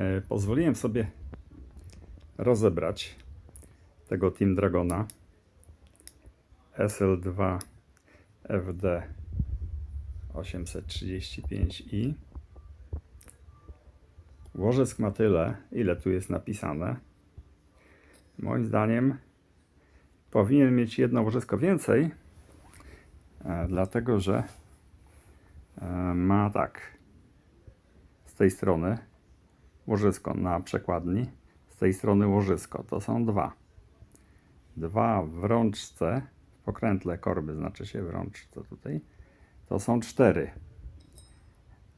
e, pozwoliłem sobie rozebrać tego Team Dragona SL2 FD 835i. Łożysk ma tyle, ile tu jest napisane. Moim zdaniem powinien mieć jedno łożysko więcej, e, dlatego że e, ma tak z tej strony łożysko na przekładni, z tej strony łożysko. To są dwa. Dwa w rączce, w pokrętle korby znaczy się w rączce tutaj. To są cztery.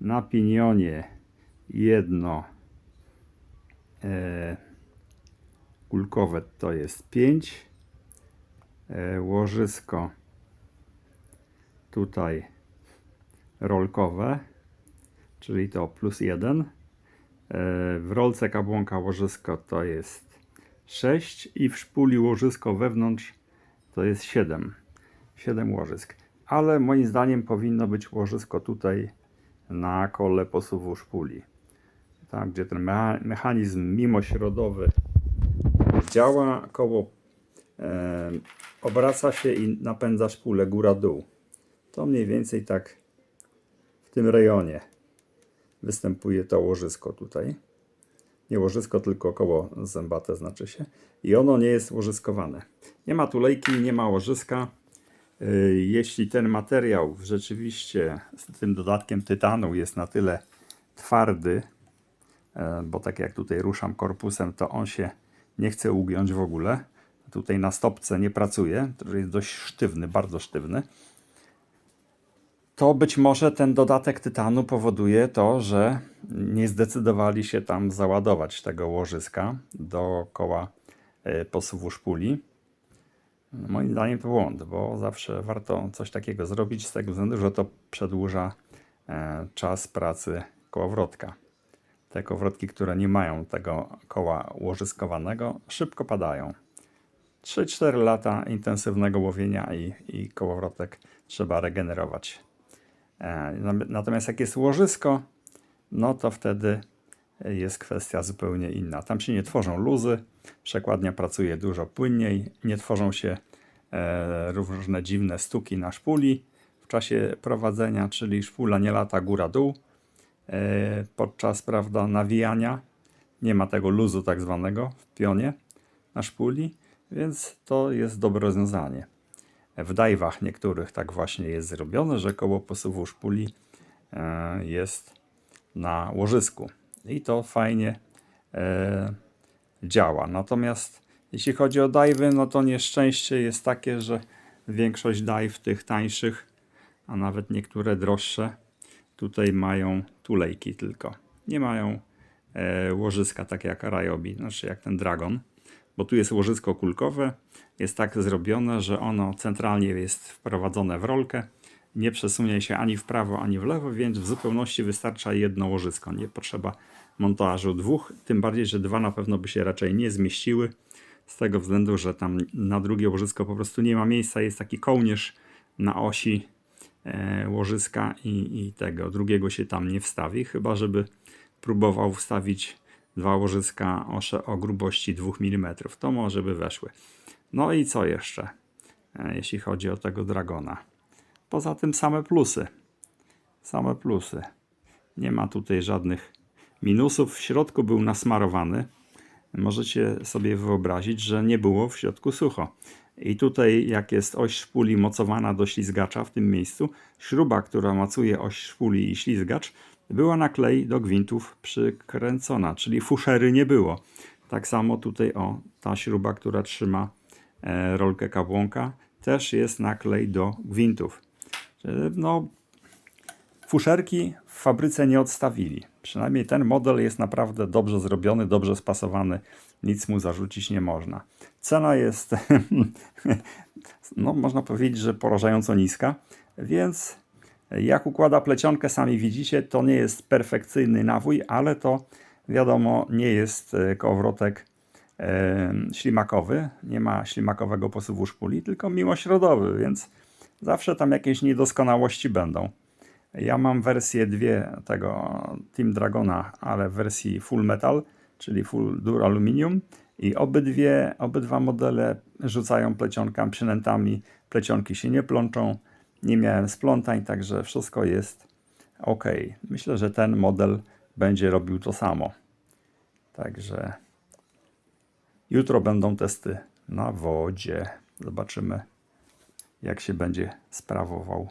Na pinionie jedno e, kulkowe to jest pięć. E, łożysko tutaj rolkowe, czyli to plus jeden. W rolce kabłonka łożysko to jest 6 i w szpuli łożysko wewnątrz to jest 7. 7 łożysk. Ale moim zdaniem powinno być łożysko tutaj na kole posuwu szpuli. Tam, gdzie ten mecha- mechanizm mimośrodowy działa, koło e, obraca się i napędza szpulę góra-dół. To mniej więcej tak w tym rejonie występuje to łożysko tutaj. Nie łożysko, tylko koło zębate znaczy się. I ono nie jest łożyskowane. Nie ma tulejki, nie ma łożyska. Yy, Jeśli ten materiał rzeczywiście z tym dodatkiem tytanu jest na tyle twardy, e, bo tak jak tutaj ruszam korpusem, to on się nie chce ugiąć w ogóle. Tutaj na stopce nie pracuje, to jest dość sztywny, bardzo sztywny. To być może ten dodatek tytanu powoduje to, że nie zdecydowali się tam załadować tego łożyska dookoła e, posuwu szpuli. Moim zdaniem to błąd, bo zawsze warto coś takiego zrobić z tego względu, że to przedłuża e, czas pracy kołowrotka. Te kołowrotki, które nie mają tego koła łożyskowanego, szybko padają. 3-4 lata intensywnego łowienia i, i kołowrotek trzeba regenerować. E, Natomiast jak jest łożysko, no to wtedy jest kwestia zupełnie inna. Tam się nie tworzą luzy, przekładnia pracuje dużo płynniej, nie tworzą się e, różne dziwne stuki na szpuli w czasie prowadzenia, czyli szpula nie lata góra-dół e, podczas prawda, nawijania. Nie ma tego luzu tak zwanego w pionie na szpuli, więc to jest dobre rozwiązanie. W dajwach niektórych tak właśnie jest zrobione, że koło posuwu szpuli e, jest na łożysku i to fajnie e, działa. Natomiast jeśli chodzi o dajwy, no to nieszczęście jest takie, że większość dajw tych tańszych, a nawet niektóre droższe, tutaj mają tulejki tylko. Nie mają e, łożyska tak jak Ryobi, znaczy jak ten Dragon, bo tu jest łożysko kulkowe, jest tak zrobione, że ono centralnie jest wprowadzone w rolkę, nie przesunie się ani w prawo, ani w lewo, więc w zupełności wystarcza jedno łożysko. Nie potrzeba montażu dwóch, tym bardziej, że dwa na pewno by się raczej nie zmieściły, z tego względu, że tam na drugie łożysko po prostu nie ma miejsca, jest taki kołnierz na osi e, łożyska i, i tego. Drugiego się tam nie wstawi, chyba żeby próbował wstawić dwa łożyska o, sze- o grubości 2 mm. To może by weszły. No i co jeszcze, e, jeśli chodzi o tego dragona? Poza tym same plusy. Same plusy. Nie ma tutaj żadnych minusów. W środku był nasmarowany. Możecie sobie wyobrazić, że nie było w środku sucho. I tutaj, jak jest oś szpuli mocowana do ślizgacza w tym miejscu, śruba, która mocuje oś szpuli i ślizgacz, była na klej do gwintów przykręcona, czyli fuszery nie było. Tak samo tutaj, o, ta śruba, która trzyma e, rolkę kabłonka, też jest na klej do gwintów. E, No, fuszerki w fabryce nie odstawili. Przynajmniej ten model jest naprawdę dobrze zrobiony, dobrze spasowany. Nic mu zarzucić nie można. Cena jest, no można powiedzieć, że porażająco niska, więc jak układa plecionkę, sami widzicie, to nie jest perfekcyjny nawój, ale to wiadomo, nie jest e, kołowrotek e, ślimakowy, nie ma ślimakowego posuwu szpuli, tylko mimośrodowy, więc zawsze tam jakieś niedoskonałości będą. Ja mam wersję dwie tego Team Dragona, ale w wersji Full Metal, czyli Full Dur Aluminium i obydwie, obydwa modele rzucają plecionkami, przynętami. Plecionki się nie plączą, nie miałem splątań, także wszystko jest ok. Myślę, że ten model będzie robił to samo. Także jutro będą testy na wodzie. Zobaczymy, jak się będzie sprawował